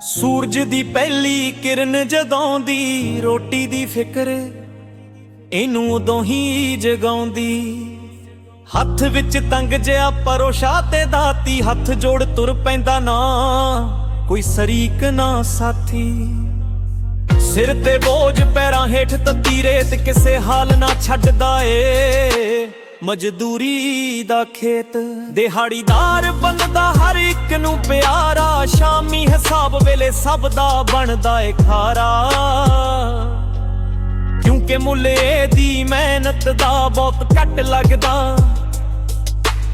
ਸੂਰਜ ਦੀ ਪਹਿਲੀ ਕਿਰਨ ਜਦੋਂ ਦੀ, ਰੋਟੀ ਦੀ ਫਿਕਰ ਇਹਨੂੰ ਉਦੋਂ ਹੀ ਜਗਾਉਂਦੀ। ਹੱਥ ਵਿੱਚ ਤੰਗ ਜਿਹਾ ਪਰੋਸ਼ਾ ਤੇ ਦਾਤੀ, ਹੱਥ ਜੋੜ ਤੁਰ ਪੈਂਦਾ ਨਾ, ਕੋਈ ਸਰੀਕ ਨਾ ਸਾਥੀ। ਸਿਰ ਤੇ ਬੋਝ ਪੈਰਾਂ ਹੇਠ ਤੱਤੀ ਰੇਤ ਕਿਸੇ ਹਾਲ ਨਾ ਛੱਡਦਾ ਏ। ਮਜ਼ਦੂਰੀ ਦਾ ਖੇਤ। ਦਿਹਾੜੀਦਾਰ ਬੰਦਾ ਹਰ ਇੱਕ ਨੂੰ ਪਿਆਰਾ। ਸ਼ਾਮੀ ਹਿਸਾਬ ਵੇਲੇ ਸਭ ਦਾ ਬਣਦਾ ਏ ਖਾਰਾ। ਕਿਉਂਕਿ ਮੁੱਲ ਦੀ ਮਿਹਨਤ ਦਾ ਬਹੁਤ ਘੱਟ ਲੱਗਦਾ।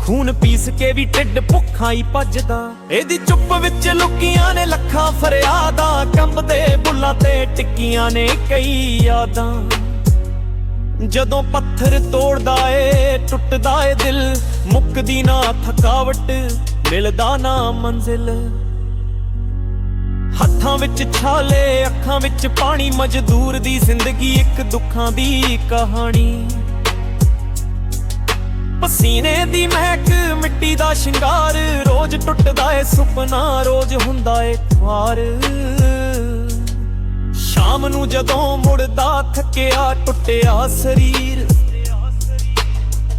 ਖੂਨ ਪੀਸ ਕੇ ਵੀ ਢਿੱਡ ਭੁੱਖਾ ਹੀ ਭੱਜਦਾ। ਇਹਦੀ ਚੁੱਪ ਵਿੱਚ ਲੁਕੀਆਂ ਨੇ ਲੱਖਾਂ ਫਰਿਆਦਾਂ। ਕੰਬਦੇ ਬੁੱਲਾਂ ਤੇ ਟਿੱਕੀਆਂ ਨੇ ਕਈ ਯਾਦਾਂ। ਜਦੋਂ ਪੱਥਰ ਤੋੜਦਾ ਏ, ਟੁੱਟਦਾ ਏ ਦਿਲ, ਮੁੱਕਦੀ ਨਾ ਥਕਾਵਟ, ਮਿਲਦਾ ਨਾ ਮੰਜ਼ਿਲ। ਹੱਥਾਂ ਵਿੱਚ ਛਾਲੇ, ਅੱਖਾਂ ਵਿੱਚ ਪਾਣੀ, ਮਜ਼ਦੂਰ ਦੀ ਜ਼ਿੰਦਗੀ ਇੱਕ ਦੁੱਖਾਂ ਦੀ ਕਹਾਣੀ। ਪਸੀਨੇ ਦੀ ਮਹਿਕ, ਮਿੱਟੀ ਦਾ ਸ਼ਿੰਗਾਰ, ਰੋਜ਼ ਟੁੱਟਦਾ ਏ ਸੁਪਨਾ, ਰੋਜ਼ ਹੁੰਦਾ ਏ ਖੁਆਰ। ਸ਼ਾਮ ਨੂੰ ਜਦੋਂ ਮੁੜਦਾ ਥੱਕਿਆ ਟੁੱਟਿਆ ਸਰੀਰ।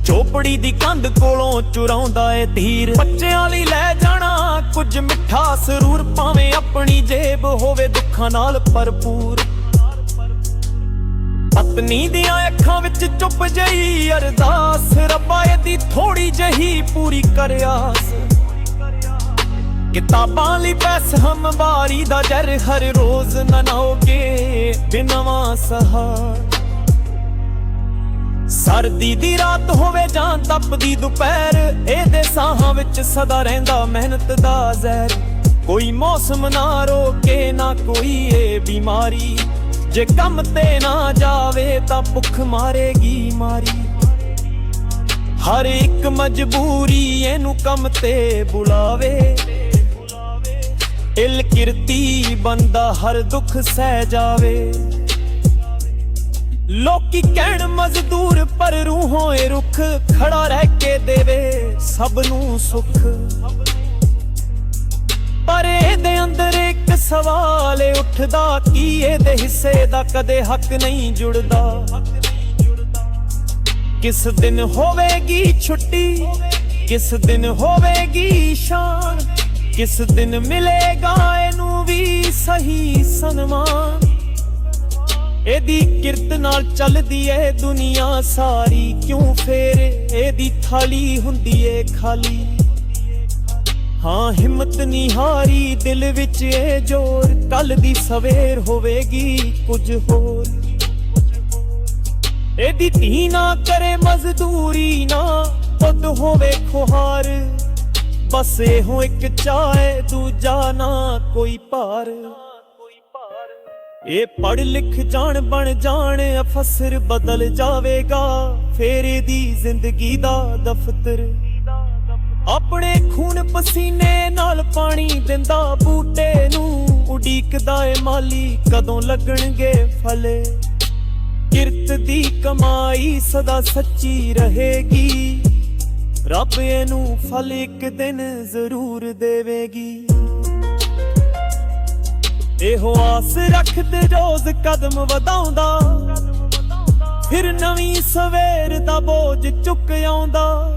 ਚੋਪੜੀ ਦੀ ਕੰਧ ਕੋਲੋਂ ਚੁਰਾਉਂਦਾ ਏ ਧੀਰ। ਬੱਚਿਆਂ ਲਈ ਲੈ ਜਾਣਾ ਕੁਝ ਮਿੱਠਾ ਸਰੂਰ, ਭਾਵੇਂ ਆਪਣੀ ਜੇਬ ਹੋਵੇ ਦੁੱਖਾਂ ਨਾਲ ਭਰਪੂਰ। ਪਤਨੀ ਦੀਆਂ ਅੱਖਾਂ ਵਿੱਚ ਚੁੱਪ ਜਈ ਅਰਦਾਸ, ਰੱਬਾ ਇਹਦੀ ਥੋੜੀ ਜਹੀ ਪੂਰੀ ਕਰਿਆਸ ਕਿਤਾਬਾਂ ਲਈ ਪੈਸ ਹਮ ਦਾ ਜਰ ਹਰ ਰੋਜ਼ ਨਨਾਓਗੇ ਬਿਨਵਾ ਸਹਾਰ। ਸਰਦੀ ਦੀ ਰਾਤ ਹੋਵੇ ਜਾਂ ਤਪਦੀ ਦੁਪਹਿਰ, ਇਹਦੇ ਸਾਹਾਂ ਵਿੱਚ ਸਦਾ ਰਹਿੰਦਾ ਮਿਹਨਤ ਦਾ ਜ਼ਹਿਰ। ਕੋਈ ਮੌਸਮ ਨਾ ਰੋਕੇ, ਨਾ ਕੋਈ ਏ ਬਿਮਾਰੀ। ਜੇ ਕੰਮ ਤੇ ਨਾ ਜਾਵੇ ਤਾਂ ਭੁੱਖ ਮਾਰੇਗੀ ਮਾਰੀ। ਹਰ ਇੱਕ ਮਜਬੂਰੀ ਇਹਨੂੰ ਕੰਮ ਤੇ ਬੁਲਾਵੇ। ਇਲ ਕਿਰਤੀ ਬੰਦਾ ਹਰ ਦੁੱਖ ਸਹਿ ਜਾਵੇ। ਲੋਕੀ ਕਹਿਣ ਮਜ਼ਦੂਰ ਪਰ ਰੂਹੋਂ ਏ ਰੁੱਖ ਖੜਾ ਰਹਿ ਕੇ ਦੇਵੇ ਸਭ ਨੂੰ ਸੁੱਖ। ਪਰ ਇਹਦੇ ਅੰਦਰ ਇੱਕ ਸਵਾਲ ਉੱਠਦਾ ਕੀ ਇਹਦੇ ਹਿੱਸੇ ਦਾ ਕਦੇ ਹੱਕ ਨਹੀਂ ਜੁੜਦਾ। ਕਿਸ ਦਿਨ ਹੋਵੇਗੀ ਛੁੱਟੀ, ਕਿਸ ਦਿਨ ਹੋਵੇਗੀ ਸ਼ਾਨ ਕਿਸ ਦਿਨ ਮਿਲੇਗਾ ਇਹਨੂੰ ਵੀ ਸਹੀ ਸਨਮਾਨ? ਇਹਦੀ ਕਿਰਤ ਨਾਲ ਚੱਲਦੀ ਏ ਦੁਨੀਆ ਸਾਰੀ। ਕਿਉਂ ਫੇਰ ਇਹਦੀ ਥਾਲੀ ਹੁੰਦੀ ਏ ਖਾਲੀ? ਹਾਂ, ਹਿੰਮਤ ਨਹੀਂ ਹਾਰੀ ਦਿਲ ਵਿੱਚ ਏ ਜੋਰ। ਕੱਲ ਦੀ ਸਵੇਰ ਹੋਵੇਗੀ ਕੁਝ ਹੋਰ। ਇਹਦੀ ਧੀ ਨਾ ਕਰੇ ਮਜ਼ਦੂਰੀ ਨਾ, ਪੁੱਤ ਹੋਵੇ ਖੁਹਾਰ। ਬਸ ਇਹੋ ਇੱਕ ਚਾਹੇ ਦੂਜਾ ਨਾ ਕੋਈ ਭਾਰ। ਇਹ ਪੜ ਲਿਖ ਜਾਣ ਬਣ ਜਾਣ, ਅਫਸਰ ਬਦਲ ਜਾਵੇਗਾ। ਫੇਰ ਇਹਦੀ ਜ਼ਿੰਦਗੀ ਦਾ ਦਫ਼ਤਰ। ਆਪਣੇ ਖੂਨ ਪਸੀਨੇ ਨਾਲ ਪਾਣੀ ਦਿੰਦਾ ਬੂਟੇ ਨੂੰ। ਉਡੀਕਦਾ ਏ ਮਾਲੀ ਕਦੋਂ ਲੱਗਣਗੇ ਫਲੇ। ਕਿਰਤ ਦੀ ਕਮਾਈ ਸਦਾ ਸੱਚੀ ਰਹੇਗੀ। ਰੱਬ ਇਹਨੂੰ ਫਲ ਇੱਕ ਦਿਨ ਜ਼ਰੂਰ ਦੇਵੇਗੀ। ਇਹੋ ਆਸ ਰੱਖਦੇ ਰੋਜ਼ ਕਦਮ ਵਧਾਉਂਦਾ। ਫਿਰ ਨਵੀਂ ਸਵੇਰ ਦਾ ਬੋਝ ਚੁੱਕ ਆਉਂਦਾ।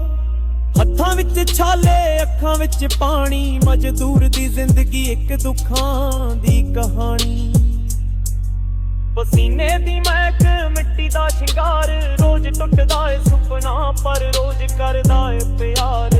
ਹੱਥਾਂ ਵਿੱਚ ਛਾਲੇ, ਅੱਖਾਂ ਵਿੱਚ ਪਾਣੀ, ਮਜ਼ਦੂਰ ਦੀ ਜ਼ਿੰਦਗੀ ਇੱਕ ਦੁੱਖਾਂ ਦੀ ਕਹਾਣੀ। ਪਸੀਨੇ ਦੀ ਮਹਿਕ, ਮਿੱਟੀ ਦਾ ਸ਼ਿੰਗਾਰ, ਰੋਜ਼ ਟੁੱਟਦਾ ਏ ਪਰ ਰੋਜ਼ ਕਰਦਾ ਏ ਪਿਆਰ।